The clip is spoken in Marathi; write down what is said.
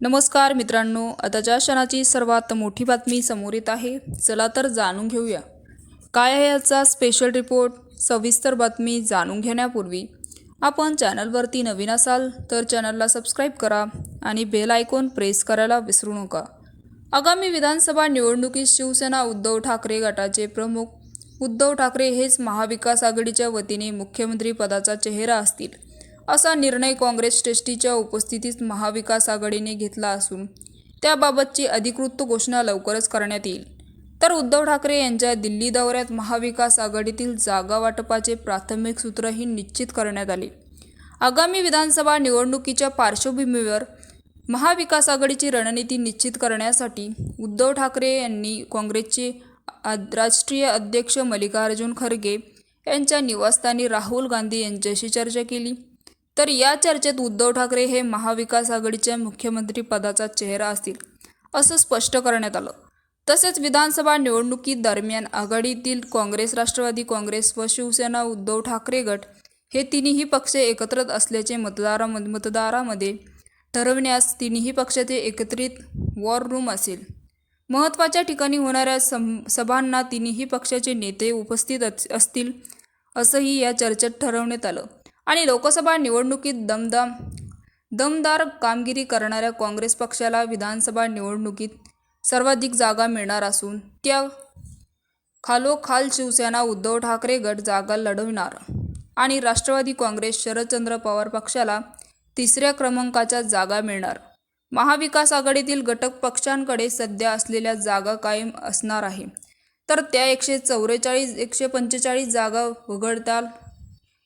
नमस्कार मित्रांनो आताच्या क्षणाची सर्वात मोठी बातमी समोर येत आहे चला तर जाणून घेऊया. काय आहे याचा स्पेशल रिपोर्ट सविस्तर बातमी जाणून घेण्यापूर्वी आपण चॅनलवरती नवीन असाल तर चॅनलला सबस्क्राईब करा आणि बेल आयकॉन प्रेस करायला विसरू नका. आगामी विधानसभा निवडणुकीत शिवसेना उद्धव ठाकरे गटाचे प्रमुख उद्धव ठाकरे हेच महाविकास आघाडीच्या वतीने मुख्यमंत्री पदाचा चेहरा असतील. असा निर्णय काँग्रेस ट्रस्टीच्या उपस्थितीत महाविकास आघाडीने घेतला असून त्याबाबतची अधिकृत घोषणा लवकरच करण्यात येईल. तर उद्धव ठाकरे यांच्या दिल्ली दौऱ्यात महाविकास आघाडीतील जागा वाटपाचे प्राथमिक सूत्रही निश्चित करण्यात आले. आगामी विधानसभा निवडणुकीच्या पार्श्वभूमीवर महाविकास आघाडीची रणनीती निश्चित करण्यासाठी उद्धव ठाकरे यांनी काँग्रेसचे आद- राष्ट्रीय अध्यक्ष मल्लिकार्जुन खरगे यांच्या निवासस्थानी राहुल गांधी यांच्याशी चर्चा केली. तर या चर्चेत उद्धव ठाकरे हे महाविकास आघाडीच्या मुख्यमंत्री पदाचा चेहरा असतील असं स्पष्ट करण्यात आलं. तसेच विधानसभा निवडणुकीदरम्यान आघाडीतील काँग्रेस राष्ट्रवादी काँग्रेस व शिवसेना उद्धव ठाकरे गट हे तिन्ही पक्ष एकत्र असल्याचे मतदारा मतदारामध्ये ठरवण्यास तिन्ही पक्षाचे एकत्रित वॉर रूम असेल. महत्त्वाच्या ठिकाणी होणाऱ्या सम सभांना तिन्ही पक्षाचे नेते उपस्थित अस- असतील असंही या चर्चेत ठरवण्यात आलं. आणि लोकसभा निवडणुकीत दमदाम दमदार कामगिरी करणाऱ्या काँग्रेस पक्षाला विधानसभा निवडणुकीत सर्वाधिक जागा मिळणार असून त्या खालोखाल शिवसेना उद्धव ठाकरे गट जागा लढविणार आणि राष्ट्रवादी काँग्रेस शरदचंद्र पवार पक्षाला तिसऱ्या क्रमांकाच्या जागा मिळणार. महाविकास आघाडीतील घटक पक्षांकडे सध्या असलेल्या जागा कायम असणार आहे. तर त्या एकशे चौवेचाळीस एकशे पंचेचाळीस जागा वगळता